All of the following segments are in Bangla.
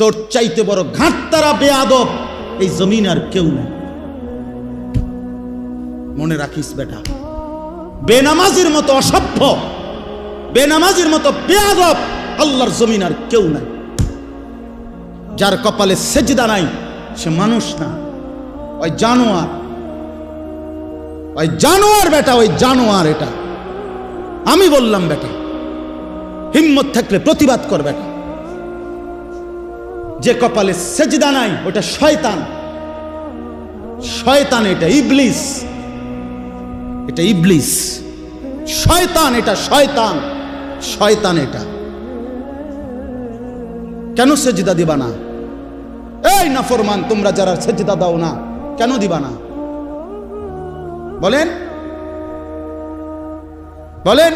তোর চাইতে বড় ঘাটতারা বেয়াদব। এই জমিন আর কেউ নেই। মনে রাখিস বেটা, বেনামাজির মতো অসভ্য, বেনামাজির মতো বেয়াদব আল্লাহর জমিন আর কেউ নাই। যার কপালে সেজদা নাই, সে মানুষ না। ওই জানোয়ার ওই জানোয়ার বেটা, ওই জানোয়ার এটা। আমি বললাম বেটা, হিম্মত থাকলে প্রতিবাদ কর বেটা। যে কপালে সেজদা নাই, ওটা শয়তান। শয়তান এটা ইবলিস। এটা ইবলিস। শয়তান এটা শয়তান। শয়তান এটা। কেন সেজদা দিবা না? এই নাফরমান, তোমরা যারা সেজদা দাও না, কেন দিবা না? বলেন। বলেন।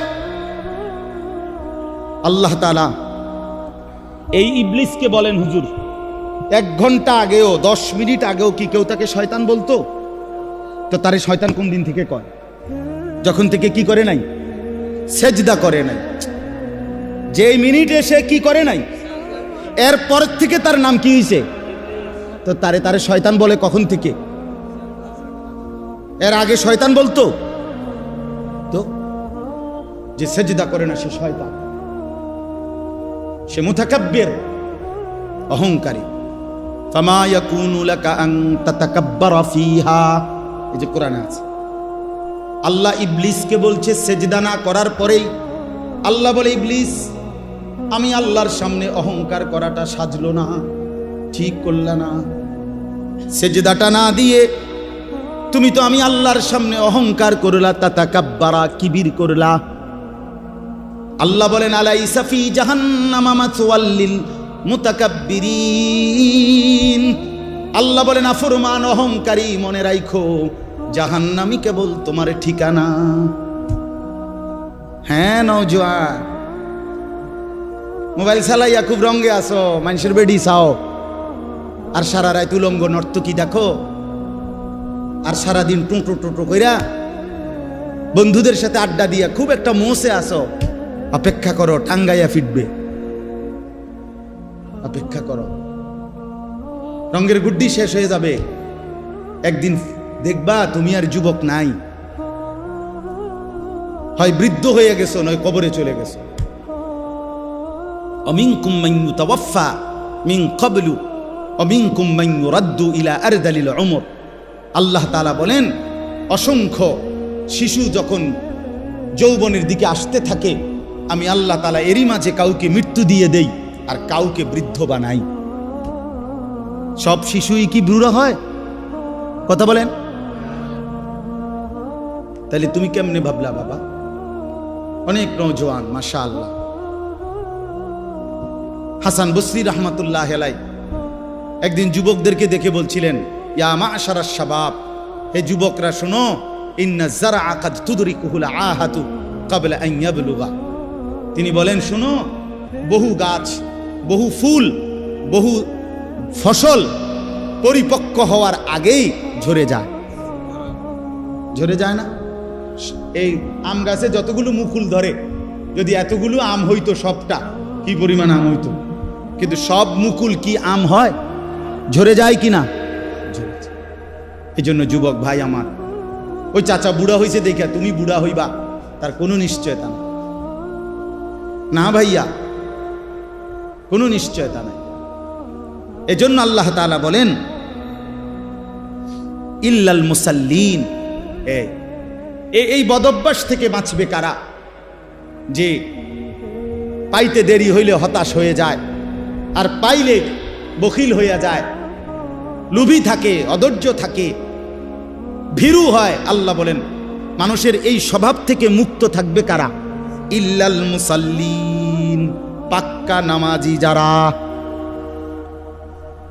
আল্লাহ তালা এই ইবলিসকে বলেন হুজুর এক ঘণ্টা আগেও, দশ মিনিট আগেও কি কেউ তাকে শয়তান বলতো? তো তারে শয়তান কোন দিন থেকে কয়? যখন থেকে কি করে নাই? সেজদা করে নাই। যে মিনিটে সে কি করে নাই? এর পর থেকে তার নাম কি হয়েছে তো তারে তারে শয়তান বলে কখন থেকে? এর আগে শয়তান বলতো? তো যে সেজদা করে না সে শয়তান। সে মুতাকাব্বির, অহংকারী। যে আছে। আল্লাহ ইবলিসকে বলছে, সেজদা না করার পরেই আল্লাহ বলে, ইবলিস, আমি আল্লাহর সামনে অহংকার করাটা সাজলো না, ঠিক করলা না। সেজদাটা না দিয়ে তুমি তো আমি আল্লাহর সামনে অহংকার করলা তাতা কাব্বারা কিবির করলা। আল্লাহ বলেন আলাই সাফি জাহান্নামা মাথওয়াল্লিল মুতাকাব্বিরিন। আল্লাহ বলেন, আফরমান অহংকারী মনে রাখো জাহান্নামি কেবল তোমার ঠিকানা। হ্যাঁ নৌজোয়ান মোবাইল চালাইয়া খুব রঙে আসো মানুষের বেডি চাও। আর সারা রায় তুলঙ্গ নর্তকি দেখো? আর সারাদিন টুঁটো টুটো কইরা বন্ধুদের সাথে আড্ডা দিয়া খুব একটা মোসে আসো অপেক্ষা করো, টাঙ্গাইয়া ফিটবে অপেক্ষা করো। রঙের গুড্ডি শেষ হয়ে যাবে। একদিন দেখবা তুমি আর যুবক নাই। হয় বৃদ্ধ হয়ে গেছো, নয় কবরে চলে গেছো। অমিনকুম মান ইউতাওয়াফা মিন কবলু অমিনকুম মান ইউরাদ্দু ইলা আর দালিল অমর আল্লাহ তালা বলেন, অসংখ্য শিশু যখন যৌবনের দিকে আসতে থাকে, আমি আল্লাহ তালা এরই মাঝে কাউকে মৃত্যু দিয়ে দেই। আর কাউকে বৃদ্ধ বানাই সব শিশুই কি বুড়ো হয়? কথা বলেন। তাহলে তুমি কেমনে ভাবলা বাবা? অনেক নৌজওয়ান মাশা আল্লাহ হাসান বসরি রহমতুল্লাহ হেলাই একদিন যুবকদেরকে দেখে বলছিলেন, ইয়া মা আশারা শাবাব হে যুবকরা শোনো, ইন্না জারা আকাদ তুদরি কুহুলা আহাতু কাবলা তিনি বলেন, শোনো, বহু গাছ বহু ফুল, বহু ফসল পরিপক্ক হওয়ার আগেই ঝরে যায়। ঝরে যায় না? এই আম গাছে যতগুলো মুকুল ধরে, যদি এতগুলো আম হইতো সবটা, কি পরিমাণ আম হইতো? কিন্তু সব মুকুল কি আম হয়? ঝরে যায় কি না? এই জন্য যুবক ভাই আমার, ওই চাচা বুড়া হয়েছে দেখা তুমি বুড়া হইবা, তার কোনো নিশ্চয়তা না ভাইয়া কোনো নিশ্চয়তা নেই। এজন্য আল্লাহ তাআলা বলেন, ইল্লাল মুসাল্লিন। এই বদভ্যাস থেকে বাঁচবে কারা? যে পাইতে দেরি হইলে হতাশ হয়ে যায়, আর পাইলে বখিল হইয়া যায়। লুভি থাকে, অধৈর্য থাকে, ভীরু হয়, আল্লাহ বলেন। মানুষের এই স্বভাব থেকে মুক্ত থাকবে কারা? ইল্লাল মুসাল্লিন। পাক্কা নামাজি যারা।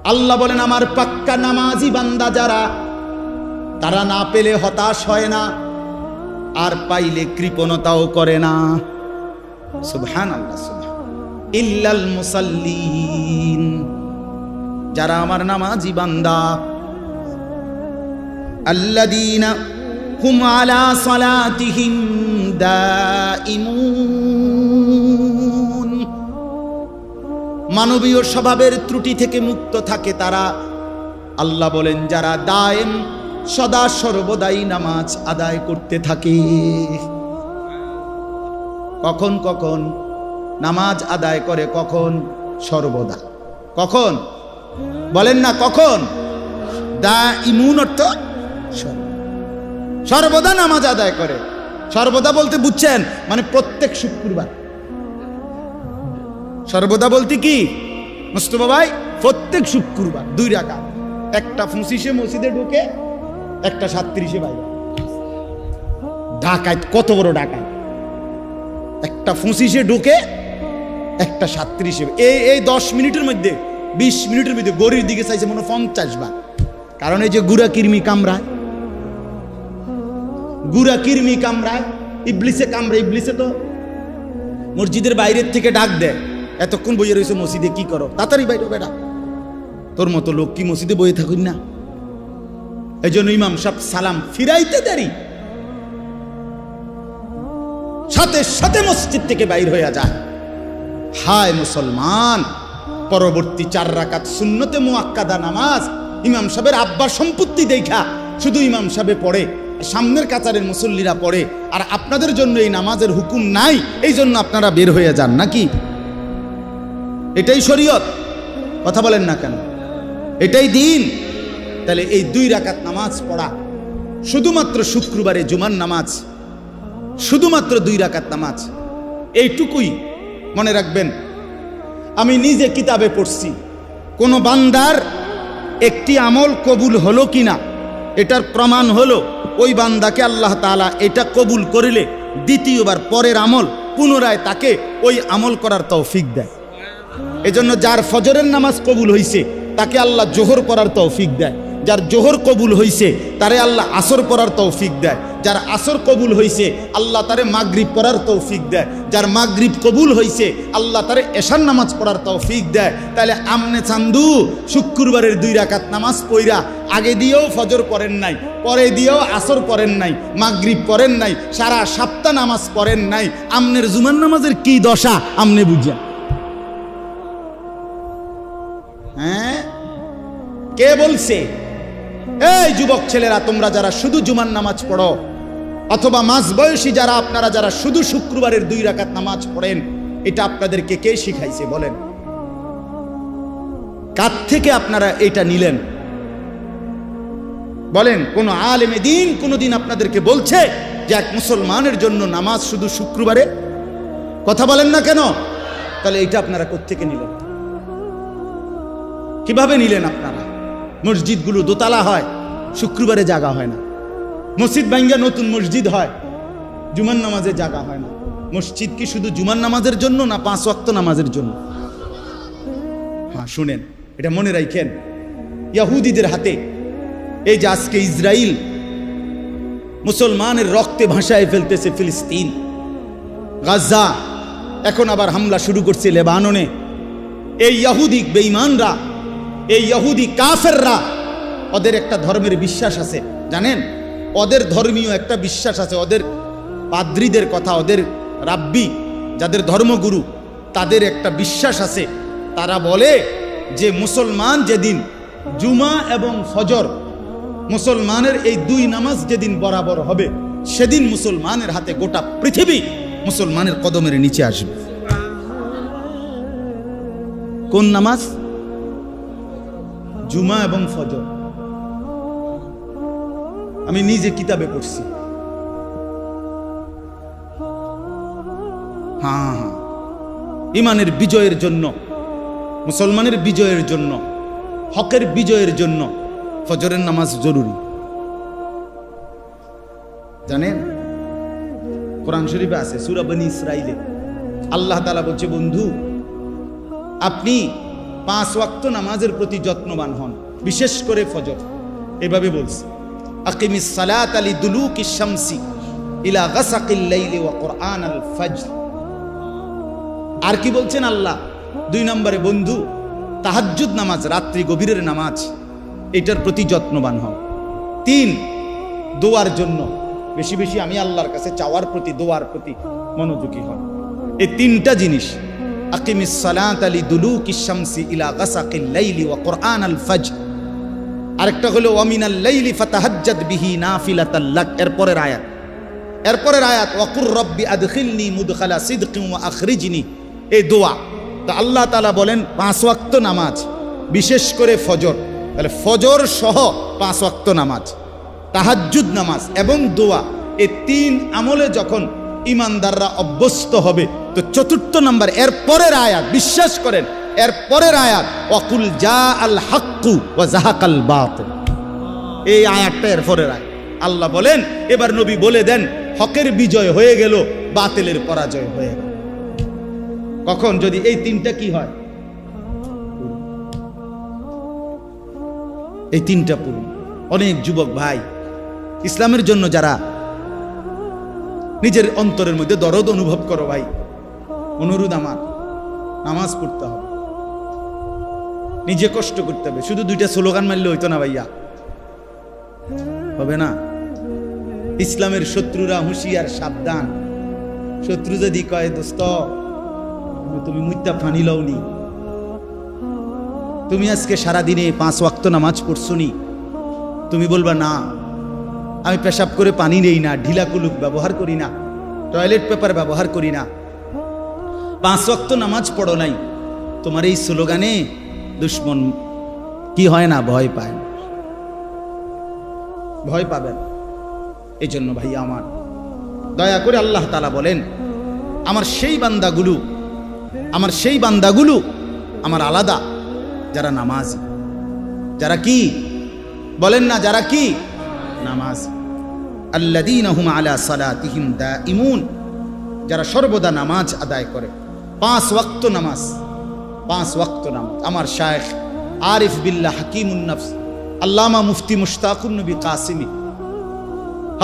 আল্লাহ বলেন, আমার পাক্কা নামাজি বান্দা যারা, তারা না পেলে হতাশ হয় না, আর পাইলে কৃপণতাও করে না। সুবহান আল্লাহ ইল্লাল মুসাল্লিন। যারা আমার নামাজি বান্দা। আল্লাযীনা হুম আলা সালাতিহিম দাইমুন মানবীয় স্বভাবের ত্রুটি থেকে মুক্ত থাকে তারা। আল্লাহ বলেন, যারা দায়েম সদা সর্বদাই নামাজ আদায় করতে থাকে। কখন কখন নামাজ আদায় করে, কখন সর্বদা। কখন? বলেন না, কখন? দা ইমুন অর্থ। সর্বদা নামাজ আদায় করে। সর্বদা বলতে বুঝছেন? মানে প্রত্যেক শুক্রবার। সর্বদা বলতে কি? মুস্তফা ভাই, প্রত্যেক শুক্রবার দুই রাখা একটা পঁচিশে মসজিদে ঢুকে, একটা সাতত্রিশে বাইরে। ঢাকায় কত বড় ঢাকায়? একটা পঁচিশে ঢুকে, একটা সাতত্রিশে। এই এই দশ মিনিটের মধ্যে, বিশ মিনিটের মধ্যে গড়ির দিকে চাইছে মনে পঞ্চাশ বার। কারণ এই যে গুড়া কিরমি কামড়ায় গুড়া কিরমি কামড়ায় ইবলিসে কামড়ায় ইবলিসে তো মসজিদের বাইরের থেকে ডাক দেয়। এতক্ষণ বইয়ে রয়েছে মসজিদে কি করো? তাড়াতাড়ি বাইরে বেড়া। তোর মতো লোক কি মসজিদে বইয়ে থাকুন না? এই জন্য ইমাম সব সালাম ফিরাইতে দেরি। সাথে সাথে মসজিদ থেকে বাইর হইয়া যায়। হায় মুসলমান, পরবর্তী চার রাকাত সুন্নতে মুআক্কাদা নামাজ ইমাম সাহেবের আব্বার সম্পত্তি দেখা। শুধু ইমাম সাহেবে পড়ে, সামনের কাতারের মুসল্লিরা পড়ে, আর আপনাদের জন্য এই নামাজের হুকুম নাই এই জন্য আপনারা বের হয়ে যান নাকি? এটাই শরীয়ত। কথা বলেন না কেন? এটাই দিন। তাহলে এই দুই রাকাত নামাজ পড়া, শুধুমাত্র শুক্রবারে জুমার নামাজ, শুধুমাত্র দুই রাকাত নামাজ, এইটুকুই মনে রাখবেন। আমি নিজে কিতাবে পড়ছি, কোনো বান্দার একটি আমল কবুল হলো কিনা এটার প্রমাণ হলো ওই বান্দাকে আল্লাহ তাআলা এটা কবুল করিলে দ্বিতীয়বার পরের আমল পুনরায় তাকে ওই আমল করার তৌফিক দেয়। এজন্য যার ফজরের নামাজ কবুল হইছে, তাকে আল্লাহ জোহর পড়ার তৌফিক দেয়। যার জোহর কবুল হইছে, তারে আল্লাহ আসর পড়ার তৌফিক দেয়। যার আসর কবুল হইছে, আল্লাহ তারে মাগরিব পড়ার তৌফিক দেয়। যার মাগরিব কবুল হইছে, আল্লাহ তারে এশার নামাজ পড়ার তৌফিক দেয়। তাহলে আমনে চান্দু শুক্রবারের দুই রাকাত নামাজ পইরা আগে দিয়েও ফজর পড়েন নাই, পরে দিয়েও আসর পড়েন নাই, মাগরিব পড়েন নাই, সারা সপ্তাহ নামাজ পড়েন নাই। আমনের জুমার নামাজের কি দশা, আমনে বুঝিয়া কে বলছে? এই যুবক ছেলেরা, তোমরা যারা শুধু জুমার নামাজ পড়ো, অথবা মাঝ বয়সী যারা, আপনারা যারা শুধু শুক্রবারের দুই রাকাত নামাজ পড়েন, এটা আপনাদেরকে কে শিখাইছে বলেন? কার থেকে আপনারা এটা নিলেন? বলেন, কোন আলেমে দিন কোনোদিন আপনাদেরকে বলছে যে এক মুসলমানের জন্য নামাজ শুধু শুক্রবারে? কথা বলেন না কেন? তাহলে এটা আপনারা কোত্থেকে নিলেন? কীভাবে নিলেন আপনারা? মসজিদগুলো দোতলা হয়, শুক্রবারে জাগা হয় না। মসজিদ ভাঙ্গা নতুন মসজিদ হয়, জুমার নামাজে জাগা হয় না। মসজিদ কি শুধু জুমার নামাজের জন্য না পাঁচ ওয়াক্ত নামাজের জন্য? হ্যাঁ শুনেন, এটা মনে রাখেন। ইয়াহুদিদের হাতে এই যে আজকে ইসরায়েল মুসলমানের রক্তে ভাসায় ফেলতেছে ফিলিস্তিন, গাজা, এখন আবার হামলা শুরু করছে লেবাননে। এই ইয়াহুদিক বেঈমানরা এই ইহুদি কাফেররা, ওদের একটা ধর্মের বিশ্বাস আছে, জানেন? ওদের ধর্মীয় একটা বিশ্বাস আছে, ওদের পাদ্রীদের কথা, ওদের রাব্বি, যাদের ধর্মগুরু, তাদের একটা বিশ্বাস আছে। তারা বলে যে মুসলমান যেদিন জুমা এবং ফজর, মুসলমানের এই দুই নামাজ যেদিন বরাবর হবে, সেদিন মুসলমানের হাতে গোটা পৃথিবী মুসলমানের কদমের নিচে আসবে। কোন নামাজ? জুমা এবং ফজর। আমি নিজে কিতাবে পড়ছি। হ্যাঁ হ্যাঁ। ইমানের বিজয়ের জন্য, মুসলমানের বিজয়ের জন্য, হকের বিজয়ের জন্য ফজরের নামাজ জরুরি। জানেন, কোরআন শরীফে আছে সুরাবনী ইসরাইলে আল্লাহ তালা বলছে, বন্ধু, আপনি পাঁচ ওয়াক্ত নামাজের প্রতি যত্নবান হন, বিশেষ করে ফজর। এভাবে বলছে, আকিমিস সালাত আলি দুলুক শামসি ইলা গাসাকিল লাইলি ওয়া কোরআন আল ফজর। আর কি বলছেন আল্লাহ? দুই নম্বরে, বন্ধু, তাহাজ্জুদ নামাজ, রাত্রি গভীরের নামাজ, এটার প্রতি যত্নবান হন তিন, দোয়ার জন্য, বেশি বেশি আমি আল্লাহর কাছে চাওয়ার প্রতি, দোয়ার প্রতি মনোযোগী হন। এই তিনটা জিনিস আকিমিস সালাত আলি দুলুকি শামসি ইলা গাসাকিল লাইলি ওয়া আল ফজর। আরেকটা হলো ওয়ামিনাল লাইলি ফাতাহাজ্জাদ বিহি নাফিলাতাল লাক, এরপরের আয়াত। এরপরের আয়াত ওয়াকুর রব্বি আদখিলনি মুদখালা সিদকিন ওয়া আখরিজনি। এই দোয়া। তো আল্লাহ তাআলা বলেন, পাঁচ ওয়াক্ত নামাজ, বিশেষ করে ফজর। তাহলে ফজর সহ পাঁচ ওয়াক্ত নামাজ, তাহাজ্জুদ নামাজ এবং দোয়া এই তিন আমলে যখন ইমানদাররা অভ্যস্ত হবে। তো চতুর্থ নাম্বার, এর পরের আয়াত, বিশ্বাস করেন, এর পরের আয়াত অকুল জা আল হাক্কু জাহাকাল বাতিল। এই আয়াতটা এর পরের আয়াত। আল্লাহ বলেন, এবার নবী বলে দেন, হকের বিজয় হয়ে গেল, বাতিলের পরাজয় হয়ে গেল। কখন? যদি এই তিনটা কি হয়? এই তিনটা পূরণ। অনেক যুবক ভাই, ইসলামের জন্য যারা নিজের অন্তরের মধ্যে দরদ অনুভব করো ভাই। অনুরোধ আমার, নামাজ পড়তে হবে। নিজে কষ্ট করতে হবে, শুধু দুইটা স্লোগান মারলে হইতো না ভাইয়া। হবে না? ইসলামের শত্রুরা হুঁশিয়ার, সাবধান। শত্রু যদি কয়, দোস্ত, তুমি মুইতা ফানি লওনি। তুমি আজকে সারাদিনে পাঁচ ওয়াক্ত নামাজ পড়ছো নি। তুমি বলবা, না। আমি পেশাব করে পানি নেই না, ঢিলা কুলুক ব্যবহার করি না, টয়লেট পেপার ব্যবহার করি না। পাঁচ ওয়াক্ত নামাজ পড়ো নাই, তোমার এই স্লোগানে দুশ্মন কি হয় না ভয় পায়? ভয় পাবেন এই জন্য ভাইয়া আমার, দয়া করে আল্লাহ তালা বলেন, আমার সেই বান্দাগুলো, আমার সেই বান্দাগুলো আমার আলাদা, যারা নামাজ। যারা কি? বলেন না যারা কি? নামাজ। যারা সর্বদা নামাজ আদায় করে। পাঁচ ওয়াক্ত নামাজ। পাঁচ ওয়াক্ত নামাজ। আমার শায়েখ আরিফ বিল্লাহ হাকিমুন নফস, আল্লামা মুফতি মুশতাকুন নবী কাসিমি।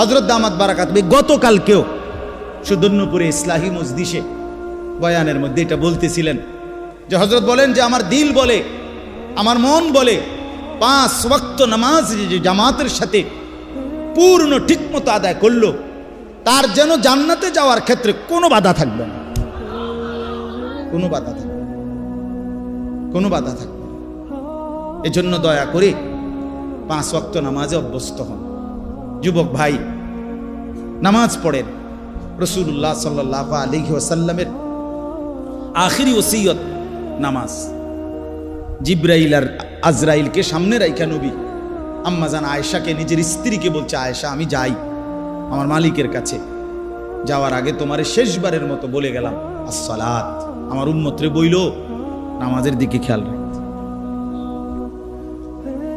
হজরত দামাত বারাকাত গতকালকেও সুদর্ণপুরে ইসলাহি মসজিষে বয়ানের মধ্যে এটা বলতেছিলেন। যে হজরত বলেন যে, আমার দিল বলে, আমার মন বলে, পাঁচ ওয়াক্ত নামাজ জামাতের সাথে পূর্ণ ঠিকমতো আদায় করল, তার যেন জান্নাতে যাওয়ার ক্ষেত্রে কোনো বাধা থাকবে না। কোনো বাধা থাকবে। কোনো বাধা থাকবে। এজন্য দয়া করে পাঁচ ওয়াক্ত নামাজে অভ্যস্ত হন। যুবক ভাই, নামাজ পড়েন। রসুল্লাহ সাল্লাহ আলহি ওসাল্লামের আখিরি ওসিয়ত নামাজ। জিব্রাইল আর আজরাইলকে সামনে রাইখা নবী। আম্মা জান আয়েশাকে, নিজের স্ত্রীকে বলছে, আয়েশা, আমি যাই। আমার মালিকের কাছে যাওয়ার আগে তোমার শেষবারের মতো বলে গেলাম, আসসালাত। আমার উন্মত্রে বইল, নামাজের দিকে খেয়াল রাখতে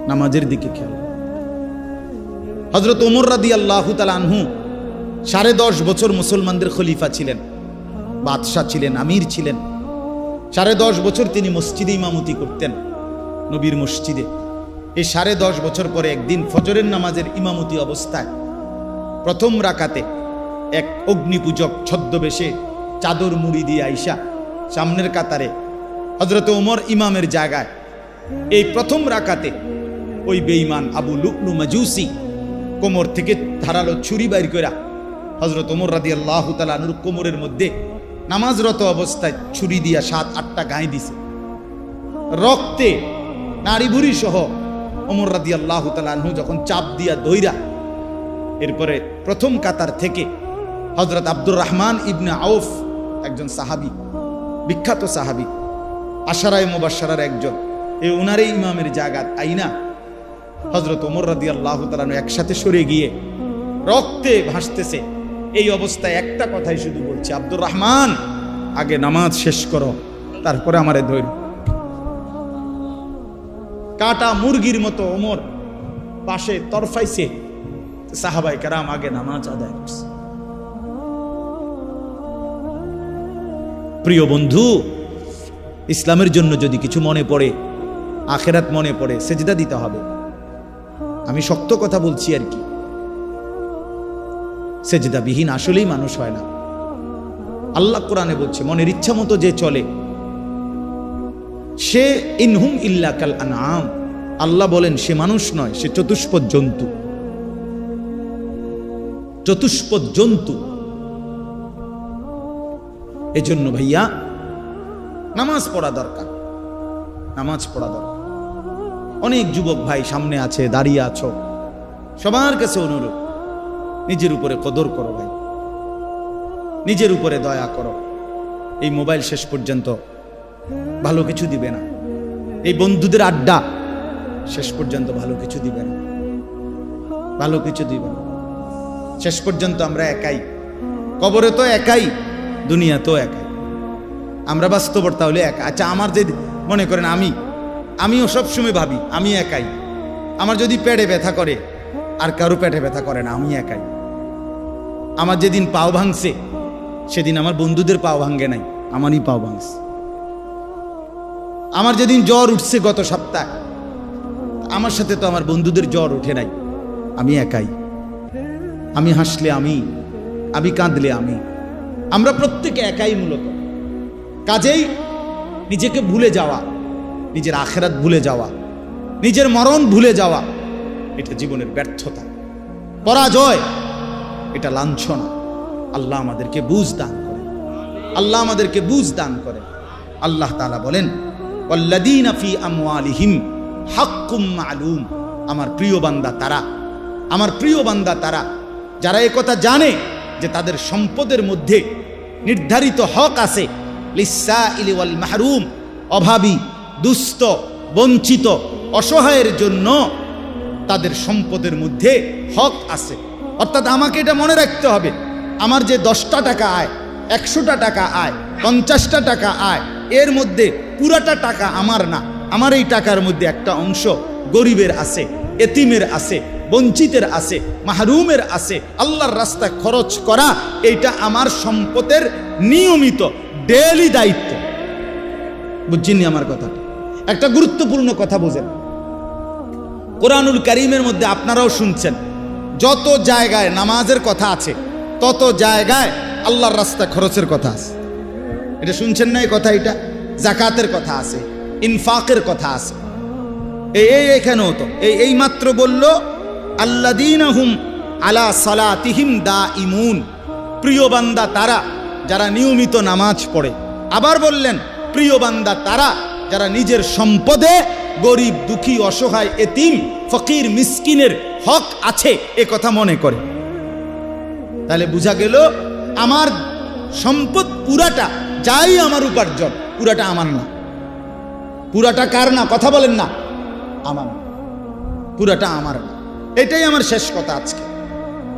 নামাজের দিকে খেয়াল হজরত ওমর রাদি আল্লাহ আনহু সাড়ে দশ বছর মুসলমানদের খলিফা ছিলেন, বাদশাহ ছিলেন, আমির ছিলেন। সাড়ে দশ বছর তিনি মসজিদে ইমামতি করতেন, নবীর মসজিদে। এই সাড়ে দশ বছর পরে একদিন ফজরের নামাজের ইমামতি অবস্থায় প্রথম রাকাতে এক অগ্নিপূজক ছদ্মবেশে চাদর মুড়ি দিয়ে আইসা সামনের কাতারে হজরত ওমর ইমামের জায়গায় এই প্রথম রাকাতে ওই বেঈমান আবু লুকনু মাজুসি কোমর থেকে ধারালো ছুরি বাইর করা হজরত ওমর রাদি আল্লাহ তালুর কোমরের মধ্যে নামাজরত অবস্থায় ছুরি দিয়া সাত, আটটা গায়ে দিছে। রক্তে নারী বুড়ি সহ ওমর রাদি আল্লাহ তালু যখন চাপ দিয়া দইরা এরপরে প্রথম কাতার থেকে হজরত আব্দুর রহমান ইবনে আউফ একজন সাহাবি, বিখ্যাত সাহাবি, আশারায় মুবাসারার একজন এই উনারই ইমামের জায়গাত আইনা হজরত ওমর রাদি আল্লাহ তালানু একসাথে সরে গিয়ে রক্তে ভাসতেছে। এই অবস্থায় একটা কথাই শুধু বলছে, আব্দুর রহমান, আগে নামাজ শেষ করো, তারপরে আমারে ধৈর্য কাটা মুরগির মতো ওমর পাশে তরফাইছে। সাহাবাই কারাম আগে নামাজ আদায় করছে। প্রিয় বন্ধু, ইসলামের জন্য যদি কিছু মনে পড়ে, আখেরাত মনে পড়ে, সেজদা দিতে হবে। আমি শক্ত কথা বলছি আর কি। সেজদাবিহীন আসলেই মানুষ হয় না। আল্লাহ কোরআনে বলছে, মনের ইচ্ছা মতো যে চলে সে ইনহুম ইল্লা কাল আনাম আল্লাহ বলেন, সে মানুষ নয়, সে চতুষ্পদ জন্তু। চতুষ্পদ জন্তু। এজন্য ভাইয়া, নামাজ পড়া দরকার। নামাজ পড়া দরকার। অনেক যুবক ভাই সামনে আছে, দাঁড়িয়ে আছো। সবার কাছে অনুরোধ, নিজের উপরে কদর করো ভাই। নিজের উপরে দয়া করো। এই মোবাইল শেষ পর্যন্ত ভালো কিছু দিবে না। এই বন্ধুদের আড্ডা শেষ পর্যন্ত ভালো কিছু দিবে না। ভালো কিছু দিবে না। শেষ পর্যন্ত আমরা একাই। কবরে তো একাই দুনিয়া তো একাই। আমরা বাস্তবতা হলে একা। আচ্ছা আমার যে মনে করেন আমি, আমিও সবসময় ভাবি, আমি একাই। আমার যদি পেটে ব্যথা করে, আর কারও পেটে ব্যথা করে না, আমি একাই। আমার যেদিন পাও ভাঙছে, সেদিন আমার বন্ধুদের পাও ভাঙ্গে নাই, আমারই পাও ভাঙছে। আমার যেদিন জ্বর উঠছে গত সপ্তাহে, আমার সাথে তো আমার বন্ধুদের জ্বর ওঠে নাই। আমি একাই। আমি হাসলে আমি আমি কাঁদলে আমি। আমরা প্রত্যেকে একাই মূলত। কাজেই নিজেকে ভুলে যাওয়া, নিজের আখেরাত ভুলে যাওয়া, নিজের মরণ ভুলে যাওয়া, এটা জীবনের ব্যর্থতা। পরাজয়, এটা লাঞ্ছনা। আল্লাহ আমাদেরকে বুঝ দান করে আল্লাহ আমাদেরকে বুঝ দান করে আল্লাহ তালা বলেন মালুম। আমার প্রিয় বান্দা তারা, আমার প্রিয় বান্দা তারা, যারা কথা জানে যে তাদের সম্পদের মধ্যে নির্ধারিত হক আছে লিসাইলি ওয়াল মাহরুম অভাবী, দুস্থ, বঞ্চিত, অসহায়ের জন্য তাদের সম্পদের মধ্যে হক আছে। অর্থাৎ আমাকে এটা মনে রাখতে হবে, আমার যে দশটা টাকা আয়, একশোটা টাকা আয়, পঞ্চাশটা টাকা আয় এর মধ্যে পুরাটা টাকা আমার না। আমার এই টাকার মধ্যে একটা অংশ গরিবের আছে, এতিমের আছে, বঞ্চিতের আছে, মাহরুমের আছে। আল্লাহর রাস্তায় খরচ করা এইটা আমার সম্পদের নিয়মিত ডেলি দায়িত্ব। বুঝছেননি আমার কথা একটা গুরুত্বপূর্ণ কথা বোঝেন। কোরআনুল করিমের মধ্যে আপনারাও শুনছেন, যত জায়গায় নামাজের কথা আছে, তত জায়গায় আল্লাহর রাস্তা খরচের কথা আছে। এটা শুনছেন না এই কথা, এটা জাকাতের কথা আছে, ইনফাকের কথা আছে। এই এই, এখানেও তো, এই এই মাত্র বলল, আল্লাদিনহুম আলা সালাতিহিম দা ইমুন প্রিয় বান্দা তারা যারা নিয়মিত নামাজ পড়ে, আবার বললেন, প্রিয় বান্দা তারা যারা নিজের সম্পদে গরিব, দুঃখী, অসহায়, এতিম, ফকির, মিসকিনের হক আছে, এ কথা মনে করে। তাহলে বোঝা গেল, আমার সম্পদ পুরাটা যাই আমার উপার্জন, পুরাটা আমার না। পুরাটা কার না, কথা বলেন না। আমার। পুরাটা আমার না। এটাই আমার শেষ কথা আজকে।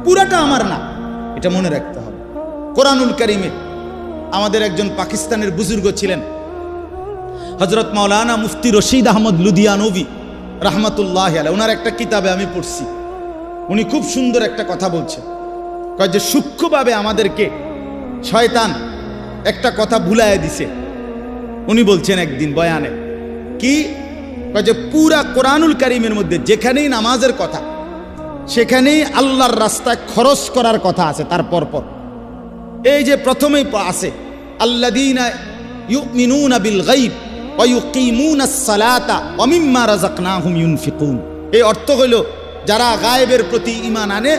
পুরাটা আমার না। এটা মনে রাখতে হবে। কোরআনুল করিমে আমাদের একজন পাকিস্তানের বুজুর্গ ছিলেন। হজরত মাওলানা মুফতি রশিদ আহমদ লুধিয়ানবী রহমতুল্লাহ আলাই ওনার একটা কিতাবে আমি পড়ছি। উনি খুব সুন্দর একটা কথা বলছেন। কয় যে, সূক্ষ্মভাবে আমাদেরকে শয়তান একটা কথা ভুলাইয়া দিছে। উনি বলছেন একদিন বয়ানে, কি? যে পুরা কোরআনুল কারিমের মধ্যে যেখানেই নামাজের কথা, সেখানেই আল্লাহর রাস্তায় খরচ করার কথা আছে তার পরপর। এই যে প্রথমেই আছে আল্লাদিনা ইউমিনুনা বিল গাইব এই অর্থ হইল, যারা গায়েবের প্রতি ইমান আনে,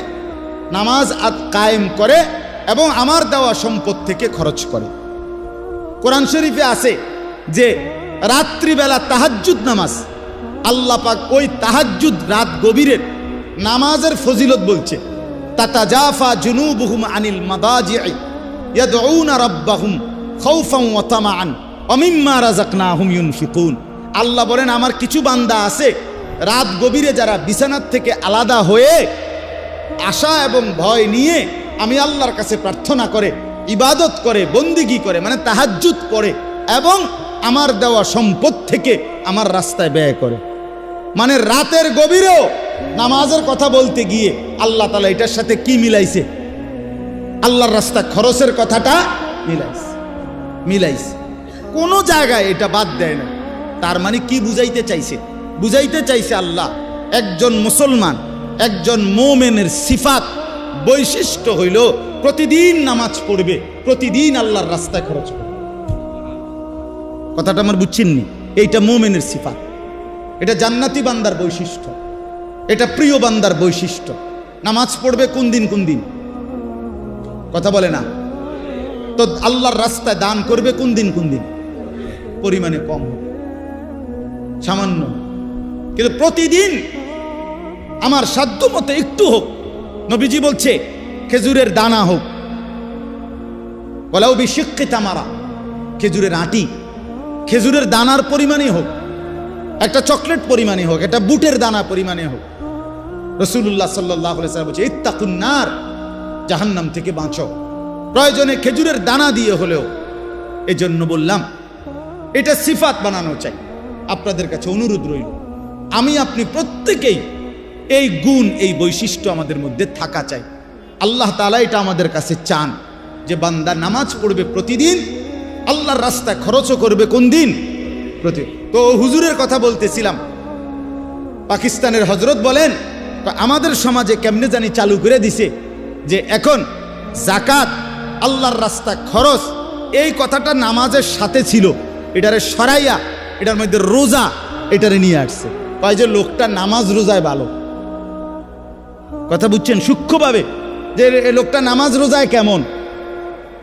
নামাজ আদ কায়েম করে এবং আমার দেওয়া সম্পদ থেকে খরচ করে। কোরআন শরীফে আছে যে রাত্রিবেলা তাহাজ্জুদ নামাজ, আল্লাহ পাক ওই তাহাজ্জুদ রাত গভীরের নামাজের ফজিলত বলছে, তাতাজাফা জুনুবুহুম আনিল মাদাজি'i ইয়াদউনা রাব্বাহুম খাউফান ওয়া তামাআন, ওয়া মিম্মা রাযাকনাহুম ইউনফিকুন। আল্লাহ বলেন, আমার কিছু বান্দা আছে রাত গভীরে যারা বিছানার থেকে আলাদা হয়ে আশা এবং ভয় নিয়ে আমি আল্লাহর কাছে প্রার্থনা করে, ইবাদত করে, বন্দিগি করে মানে তাহাজ্জুদ করে এবং আমার দেওয়া সম্পদ থেকে আমার রাস্তায় ব্যয় করে। মানে রাতের গভীরেও নামাজের কথা বলতে গিয়ে আল্লাহ তালা এটার সাথে কি মিলাইছে? আল্লাহর রাস্তা খরচের কথাটা মিলাইছে মিলাইছে। কোনো জায়গায় এটা বাদ দেয় না। তার মানে কি বুঝাইতে চাইছে? বুঝাইতে চাইছে আল্লাহ একজন মুসলমান, একজন মোমেনের সিফাত বৈশিষ্ট্য হইল, প্রতিদিন নামাজ পড়বে, প্রতিদিন আল্লাহর রাস্তায় খরচ করবে। কথাটা আমার বুঝছেননি? এইটা মোমেনের সিফাত। এটা জান্নাতি বান্দার বৈশিষ্ট্য। এটা প্রিয় বান্দার বৈশিষ্ট্য। নামাজ পড়বে কোন দিন কোন দিন? কথা বলে না? তো আল্লাহর রাস্তায় দান করবে কোন দিন কোন দিন? পরিমাণে কম সামান্য। কিন্তু প্রতিদিন আমার সাধ্য মতো একটু হোক নবীজি বলছে, খেজুরের দানা হোক। বলাও বিশিক্ষিত আমারা খেজুরের আটি। খেজুরের দানার পরিমাণে হোক, একটা চকলেট পরিমাণে হোক, একটা বুটের দানা পরিমাণে হোক। রসুল্লাহ সাল্লাহ বলছে ইত্তাকুন্নার জাহান্নাম থেকে বাঁচো প্রয়োজনে খেজুরের দানা দিয়ে হলেও, এজন্য বললাম, এটা সিফাত বানানো চাই। আপনাদের কাছে অনুরোধ রইল, আমি আপনি প্রত্যেকেই এই গুণ, এই বৈশিষ্ট্য আমাদের মধ্যে থাকা চাই। আল্লাহ তালা এটা আমাদের কাছে চান যে বান্দা নামাজ পড়বে প্রতিদিন, আল্লাহর রাস্তায় খরচও করবে কোন দিন? প্রতি তো হুজুরের কথা বলতেছিলাম। পাকিস্তানের হজরত বলেন আমাদের সমাজে কেমনে জানি চালু করে দিছে যে এখন জাকাত আল্লাহর রাস্তা খরচ, এই কথাটা নামাজের সাথে ছিল। এটারে সরাইয়া, এটার মধ্যে রোজা, এটারে নিয়ে আসছে। কয় যে লোকটা নামাজ রোজায় ভালো। কথা বুঝছেন? সূক্ষ্মভাবে। যে লোকটা নামাজ রোজায় কেমন?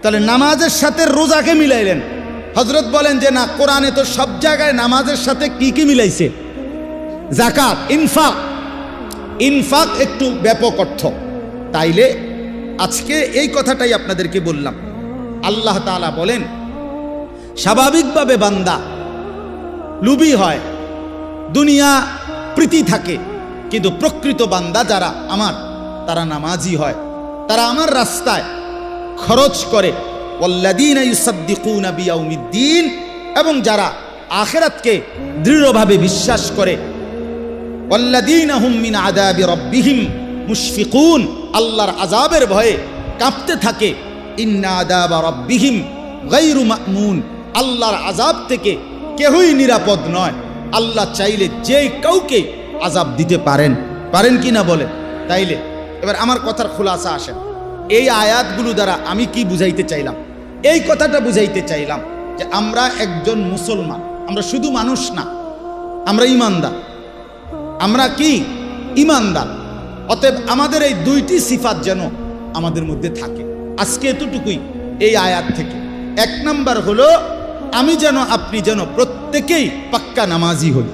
তাহলে নামাজের সাথে রোজাকে মিলাইলেন? হজরত বলেন যে, না, কোরআনে তো সব জায়গায় নামাজের সাথে কি কি মিলাইছে? জাকাত ইনফাক। ইনফাক একটু ব্যাপক অর্থ। তাইলে আজকে এই কথাটাই আপনাদেরকে বললাম। আল্লাহ তাআলা বলেন, স্বাভাবিকভাবে বান্দা লুবি হয়, দুনিয়া প্রীতি থাকে। কিন্তু প্রকৃত বান্দা যারা আমার, তারা নামাজি হয়, তারা আমার রাস্তায় খরচ করে। বিয়াউমিদ্দিন, এবং যারা আখেরাতকে দৃঢ়ভাবে বিশ্বাস করে। মুশফিকুন, আল্লাহর আজাবের ভয়ে কাঁপতে থাকে। মা'মুন, আল্লাহর আযাব থেকে কেহই নিরাপদ নয়। আল্লাহ চাইলে যে কাউকে আযাব দিতে পারেন। পারেন কি না বলে তাইলে, এবার আমার কথার খোলাসা আসেন। এই আয়াতগুলো দ্বারা আমি কি বুঝাইতে চাইলাম? এই কথাটা বুঝাইতে চাইলাম যে আমরা একজন মুসলমান। আমরা শুধু মানুষ না, আমরা ইমানদার। আমরা কি? ইমানদার। অতএব আমাদের এই দুইটি সিফাত যেন আমাদের মধ্যে থাকে। আজকে এতটুকুই এই আয়াত থেকে। এক নাম্বার হলো, আমি যেন, আপনি যেন প্রত্যেকেই পাক্কা নামাজি হই।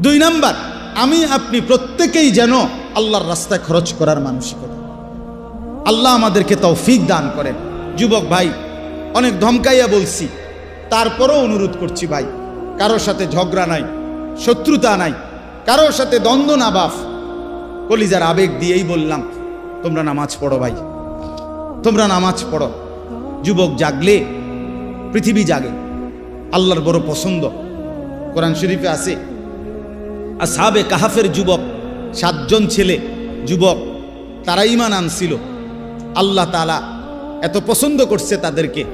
দুই নাম্বার, আমি আপনি প্রত্যেকেই যেন আল্লাহর রাস্তায় খরচ করার মানসিকতা। আল্লাহ আমাদেরকে তৌফিক দান করেন। যুবক ভাই, অনেক ধমকাইয়া বলছি। তারপরও অনুরোধ করছি ভাই, কারোর সাথে ঝগড়া নাই, শত্রুতা নাই, কারোর সাথে দ্বন্দ্ব না বাফ। কলিজার আবেগ দিয়েই বললাম, তোমরা নামাজ পড়ো ভাই। তোমরা নামাজ পড়ো। যুবক জাগলে, পৃথিবী জাগে। আল্লাহর বড় পছন্দ। কোরআন শরীফে আছে আর কাহাফের যুবক, সাতজন ছেলে, যুবক তারা ইমান আনছিল। আল্লাহ তালা এত পছন্দ করছে তাদেরকে।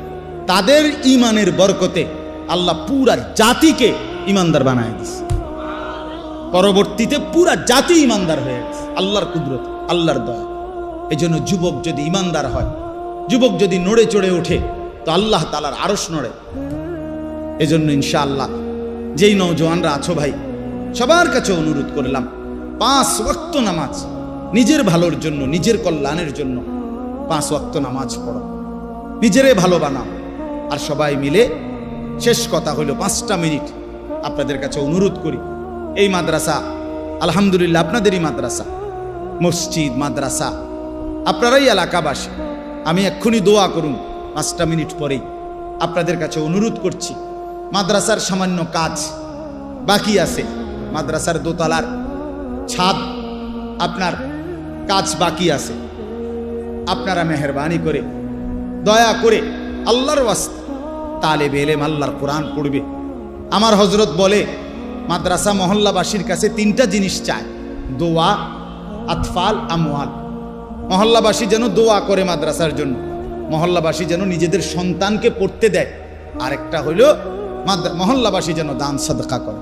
তাদের ইমানের বরকতে আল্লাহ পুরা জাতিকে ইমানদার বানায় দিছে। পরবর্তীতে পুরা জাতি ইমানদার হয়ে গেছে। আল্লাহর কুদরত, আল্লাহর দয়া। এই জন্য যুবক যদি ইমানদার হয়, যুবক যদি নড়ে চড়ে ওঠে, তো আল্লাহ তালার আরস নড়ে। এজন্য ইনশাআল্লাহ, যেই নৌজওয়ানরা আছো ভাই সবার কাছে অনুরোধ করলাম, পাঁচ ওয়াক্ত নামাজ, নিজের ভালোর জন্য, নিজের কল্যাণের জন্য পাঁচ ওয়াক্ত নামাজ পড়ো। নিজেরে ভালো বানাও। আর সবাই মিলে শেষ কথা হলো পাঁচটা মিনিট আপনাদের কাছে অনুরোধ করি। এই মাদ্রাসা, আলহামদুলিল্লাহ আপনাদেরই মাদ্রাসা, মসজিদ, মাদ্রাসা, আপনারাই এলাকাবাসী, আমি এক্ষুনি দোয়া করুন পাঁচটা মিনিট পরেই। আপনাদের কাছে অনুরোধ করছি, মাদ্রাসার সামান্য কাজ বাকি আছে। মাদ্রাসার দোতলার ছাদ আপনার কাজ বাকি আছে। আপনারা মেহরবানি করে, দয়া করে আল্লাহর ওয়াস্তে তালেব এলেম আল্লাহর কোরআন পড়বে। আমার হজরত বলে, মাদ্রাসা মহল্লাবাসীর কাছে তিনটা জিনিস চায়, দোয়া, আতফাল, আমওয়াল। মহল্লাবাসী যেন দোয়া করে মাদ্রাসার জন্য, মহল্লাবাসী যেন নিজেদের সন্তানকে পড়তে দেয়। আরেকটা হইল মহল্লাবাসী যেন দান সাদকা করে।